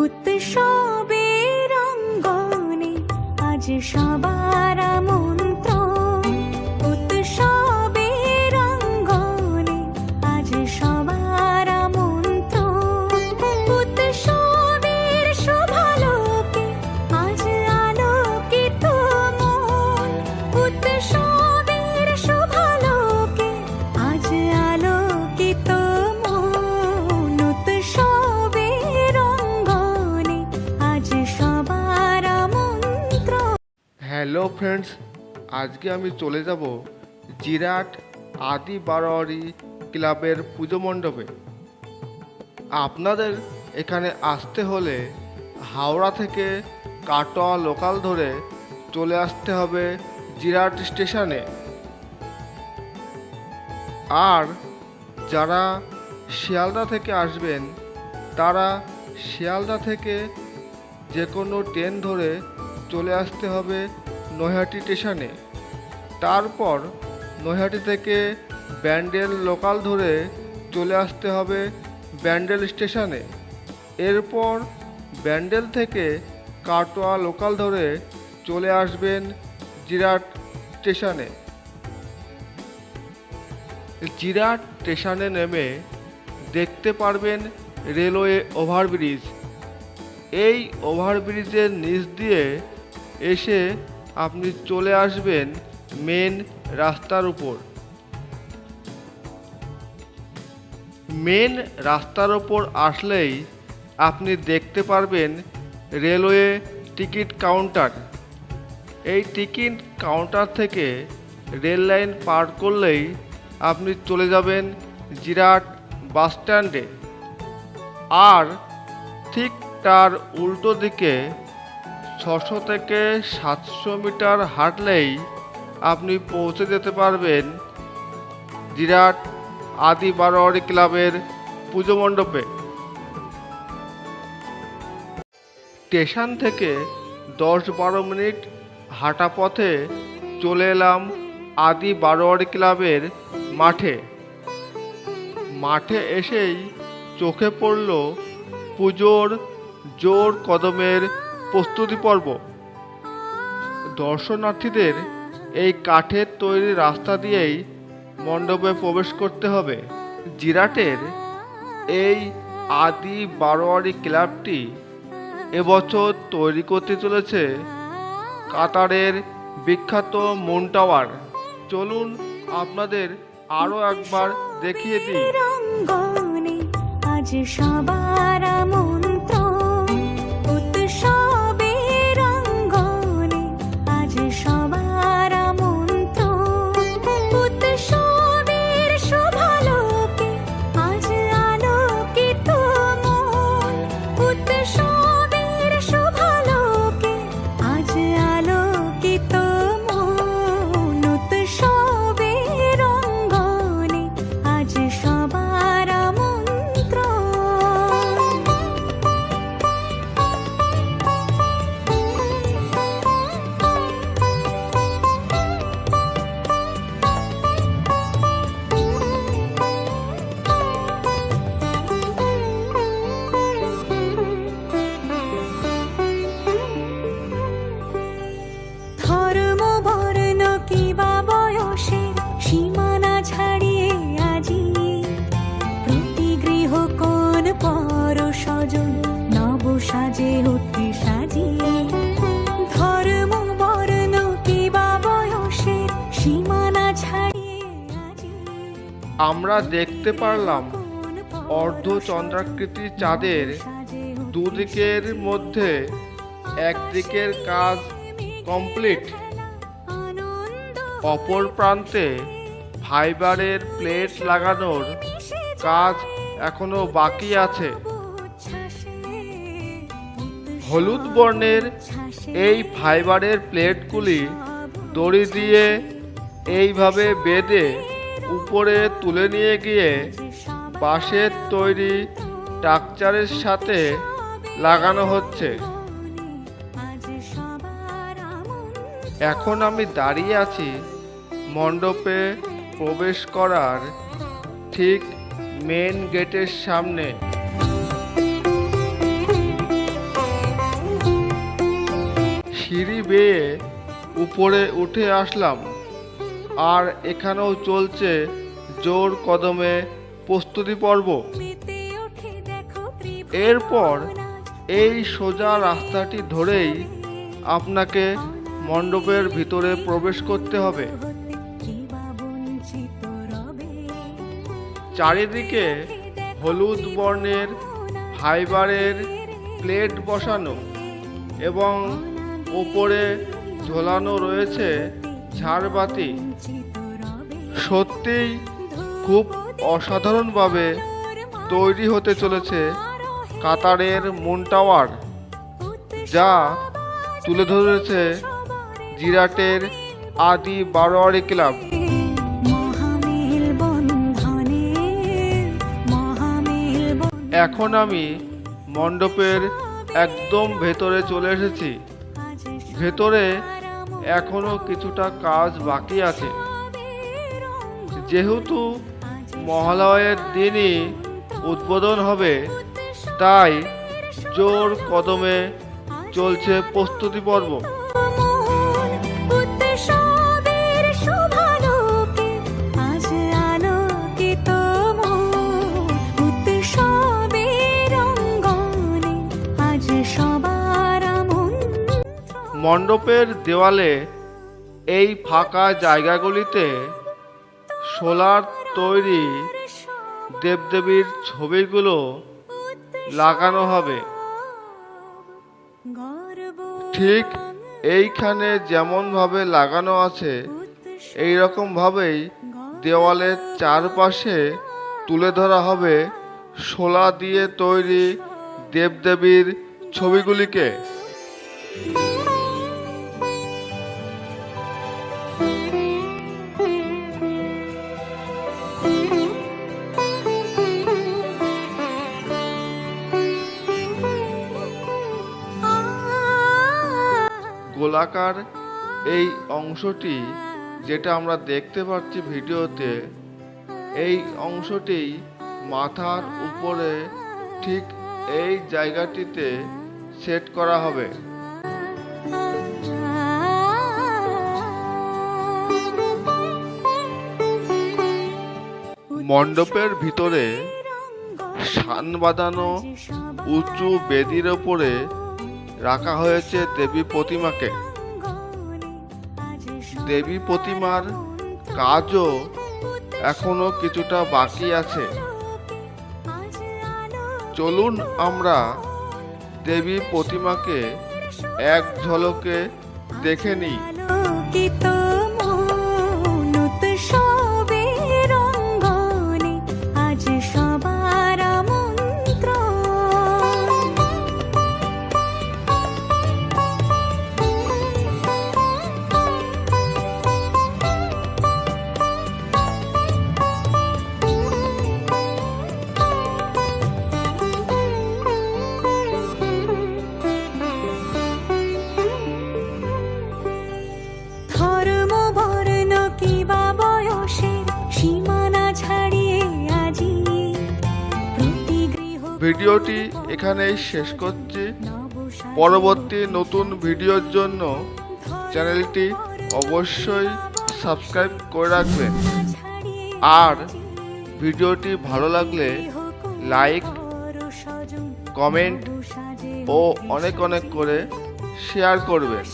উৎসবের অঙ্গনে আজ সবার ফ্রেন্ডস আজকে আমি চলে যাব জিরাট আদি বারোয়ারি ক্লাবের পুজো মণ্ডপে। আপনাদের এখানে আসতে হলে হাওড়া থেকে কাটোয়া লোকাল ধরে চলে আসতে হবে জিরাট স্টেশনে আর যারা শিয়ালদা থেকে আসবেন, তারা শিয়ালদা থেকে যে কোনো ট্রেন ধরে চলে আসতে হবে নৈহাটি স্টেশনে। তারপর নৈহাটি থেকে ব্যান্ডেল লোকাল ধরে চলে আসতে হবে ব্যান্ডেল স্টেশনে। এরপর ব্যান্ডেল থেকে কাটোয়া লোকাল ধরে চলে আসবেন জিরাট স্টেশনে। জিরাট স্টেশনে নেমে দেখতে পারবেন রেলওয়ে ওভারব্রিজ। এই ওভারব্রিজের নিচ দিয়ে এসে আপনি চলে আসবেন মেন রাস্তার উপর। মেন রাস্তার ওপর আসলেই আপনি দেখতে পারবেন রেলওয়ে টিকিট কাউন্টার এই টিকিট কাউন্টার থেকে রেল লাইন পার করলেই আপনি চলে যাবেন জিরাট বাস স্ট্যান্ডে। আর ঠিক তার উল্টো দিকে ছশো থেকে সাতশো মিটার হাঁটলেই আপনি পৌঁছে যেতে পারবেন জিরাট আদি বারোয়ারি ক্লাবের পুজো মণ্ডপে। স্টেশন থেকে দশ বারো মিনিট হাঁটা পথে চলে এলাম আদি বারোয়ারি ক্লাবের মাঠে। মাঠে এসেই চোখে পড়ল পুজোর জোর কদমের প্রস্তুতি পর্ব। দর্শনার্থীদের এই কাঠের তৈরি রাস্তা দিয়েই মণ্ডপে প্রবেশ করতে হবে। জিরাটের এই আদি বারোয়ারি ক্লাবটি এবছর তৈরি করতে চলেছে কাতারের বিখ্যাত মুন টাওয়ার। চলুন আপনাদের আরও একবার দেখিয়ে দিই। আজ সবার আমরা দেখতে পারলাম অর্ধচন্দ্রাকৃতি চাঁদের দুদিকের মধ্যে একদিকের কাজ কমপ্লিট। অপর প্রান্তে ফাইবারের প্লেট লাগানোর কাজ এখনও বাকি আছে। হলুদ বর্ণের এই ফাইবারের প্লেটগুলি দড়ি দিয়ে এইভাবে বেঁধে উপরে তুলে নিয়ে গিয়ে বাঁশের তৈরি ট্রাকচারের সাথে লাগানো হচ্ছে। এখন আমি দাঁড়িয়ে আছি মণ্ডপে প্রবেশ করার ঠিক মেন গেটের সামনে। সিঁড়ি বেয়ে উপরে উঠে আসলাম। আর এখানেও চলছে জোর কদমে প্রস্তুতি পর্ব। এরপর এই সোজা রাস্তাটি ধরেই আপনাকে মণ্ডপের ভিতরে প্রবেশ করতে হবে। চারিদিকে হলুদ বর্ণের ফাইবারের প্লেট বসানো এবং ওপরে ঝোলানো রয়েছে ঝাড়বাতি সত্যিই খুব অসাধারণভাবে তৈরি হতে চলেছে কাতারের মুন টাওয়ার, যা তুলে ধরেছে জিরাটের আদি বারোয়ারি ক্লাব। এখন আমি মণ্ডপের একদম ভেতরে চলে এসেছি। ভেতরে এখনও কিছুটা কাজ বাকি আছে। যেহেতু মহালয়ের দিনই উদ্বোধন হবে, তাই জোর কদমে চলছে প্রস্তুতি পর্ব। মণ্ডপের দেওয়ালে এই ফাঁকা জায়গাগুলিতে সোলার তৈরি দেবদেবীর ছবিগুলো লাগানো হবে। ঠিক এইখানে যেমনভাবে লাগানো আছে এই রকমভাবেই দেওয়ালের চারপাশে তুলে ধরা হবে শোলা দিয়ে তৈরি দেবদেবীর ছবিগুলিকে। গোলাকার এই অংশটি যেটা আমরা দেখতে পাচ্ছি ভিডিওতে, এই অংশটি মাথার উপরে ঠিক এই জায়গাটিতে সেট করা হবে। মণ্ডপের ভিতরে সান বাঁধানো উঁচু বেদির ওপরে রাখা হয়েছে দেবী প্রতিমাকে। দেবী প্রতিমার কাজও এখনও কিছুটা বাকি আছে। চলুন আমরা দেবী প্রতিমাকে এক ঝলকে দেখে নিই। ভিডিওটি এখানেই শেষ করছি। পরবর্তী নতুন ভিডিওর জন্য চ্যানেলটি অবশ্যই সাবস্ক্রাইব করে রাখবেন। আর ভিডিওটি ভালো লাগলে লাইক, কমেন্ট ও অনেক অনেক করে শেয়ার করবেন।